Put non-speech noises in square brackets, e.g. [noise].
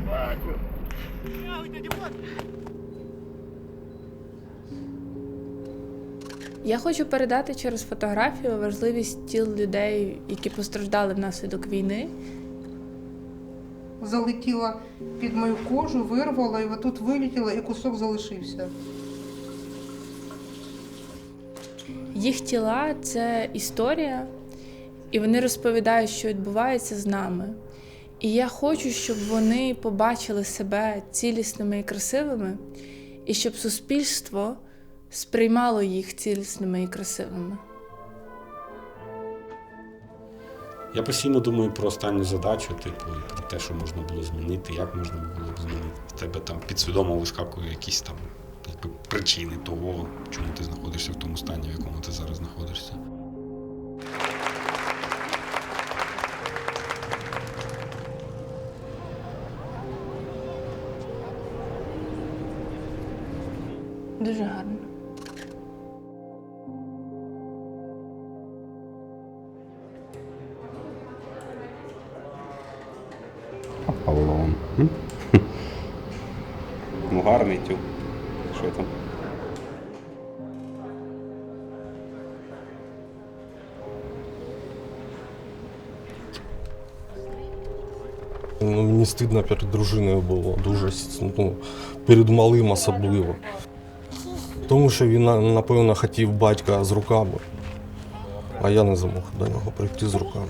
не. Я хочу передати через фотографію важливість тіл людей, які постраждали внаслідок війни. Залетіла під мою кожу, вирвала, і отут вилетіла, і кусок залишився. Їх тіла це історія, і вони розповідають, що відбувається з нами. І я хочу, щоб вони побачили себе цілісними і красивими, і щоб суспільство сприймало їх цілісними і красивими. Я постійно думаю про останню задачу, типу, про те, що можна було змінити, як можна було б змінити. В тебе там підсвідомо вискакує якісь там причини того, чому ти знаходишся в тому стані, в якому ти зараз знаходишся. Дуже гарно. Аполлон. [laughs] Ну, гарний тюк. Що там? Ну, мені стидно перед дружиною було, дуже ну, перед малим особливо. Тому що він, напевно, хотів батька з руками, а я не змог до нього прийти з руками.